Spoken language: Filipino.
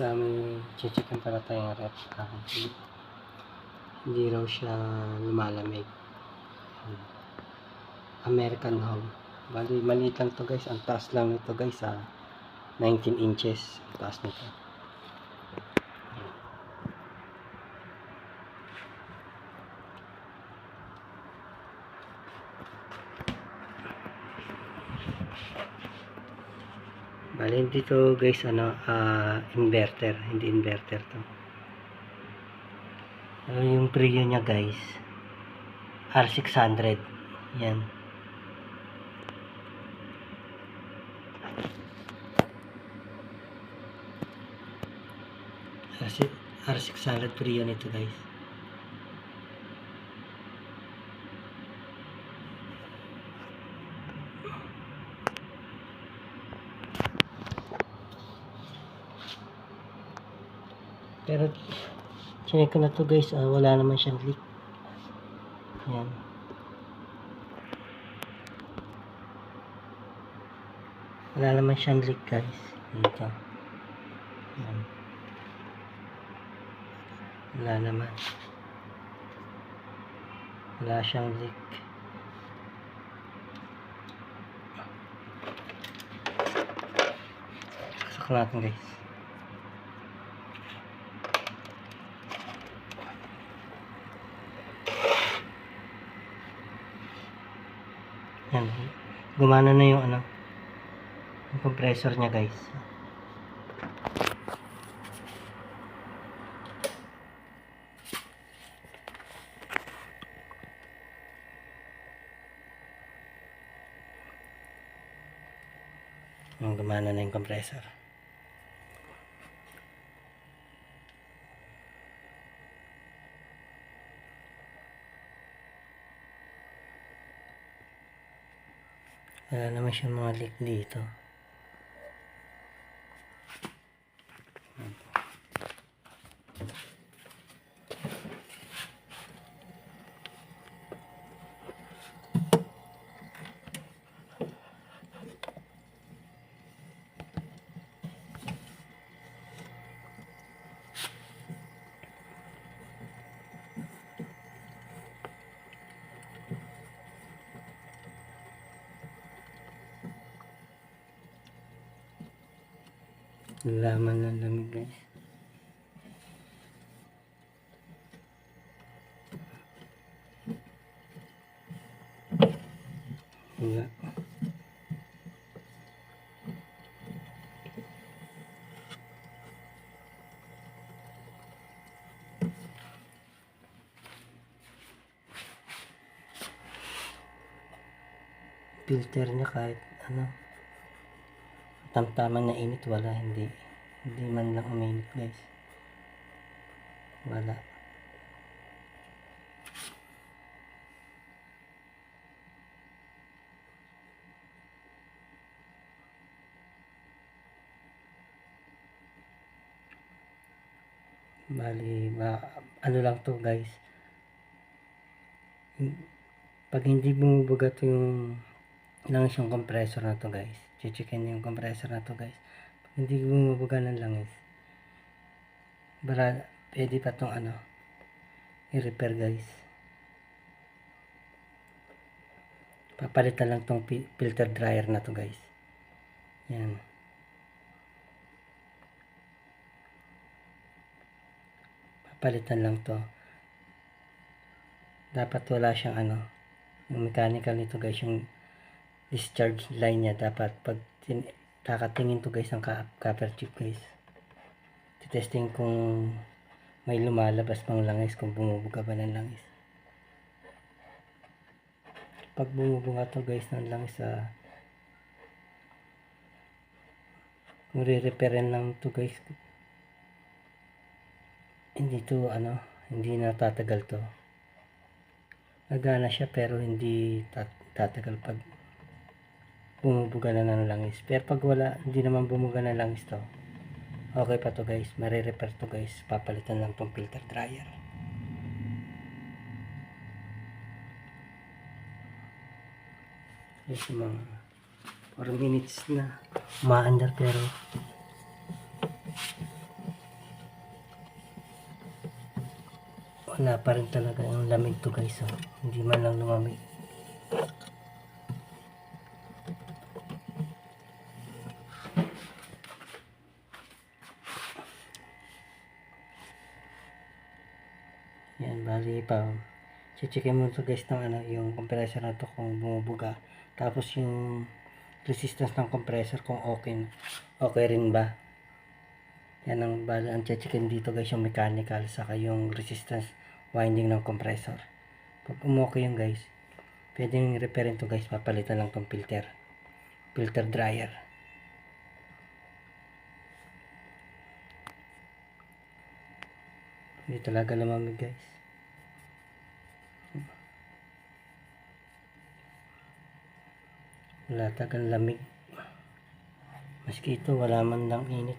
uh, may chichikan pala tayong rep. Ah, hindi, raw siya lumalamig. American Home. Bali, maliit lang to guys. Ang taas lang nito guys. Ah, 19 inches. Taas nito. Bali, dito guys, ano, ah, inverter. Hindi inverter to. Ano yung preview niya guys? R600. Yan. R6, R600 Prio nito guys. Pero, chinek ko na to guys, ah, wala naman siyang leak. Yan. Wala naman siyang leak guys. Dito. Yan. Wala naman. Wala siyang leak. Pasok natin guys. Yan. Gumana na yung ano. Yung compressor niya guys. Gumana na yung compressor. Wala naman siya mga leak dito. Laman ng lamig guys. Wala. Filter niya kahit ano tamtaman na init wala hindi. Hindi man lang uminit guys. Wala. Bali ba, ano lang to guys. Pag hindi bumubugat yung langis yung compressor na to guys chichikin yung compressor na to guys. Pag hindi bumubuga ng langis bara pwede pa tong ano i-repair guys. Papalitan lang tong filter dryer na to guys. Yan. Papalitan lang to. Dapat wala siyang ano yung mechanical nito guys yung discharge line niya dapat pag tin kakatingin to guys ang copper chip guys. Testing kung may lumalabas pang langis kung bumubuga ba ng langis. Pag bumubuga to guys ng langis sa kung re-repairin lang to guys. Hindi to ano hindi na tatagal to. Nagana siya pero hindi tat tatagal pag bumubuga na ng langis. Pero pag wala hindi naman bumuga ng langis to. Okay pa to guys. Marirepair to guys. Papalitan lang tong filter dryer. Yes mga 4 minutes na maandar pero wala pa rin talaga yung lamig to guys oh. hindi man lang lumamig. Yan bali pa checkin mo to guys ng ano yung compressor na to kung bumubuga. Tapos yung resistance ng compressor kung okay okay rin ba? Yan ang bali ang checkin dito guys yung mechanical saka yung resistance winding ng compressor. Pag umokay yung guys pwedeng repairin to guys papalitan lang tong filter. Filter dryer hindi talaga lumamig guys. Wala tagang lamig. Maski ito wala man lang init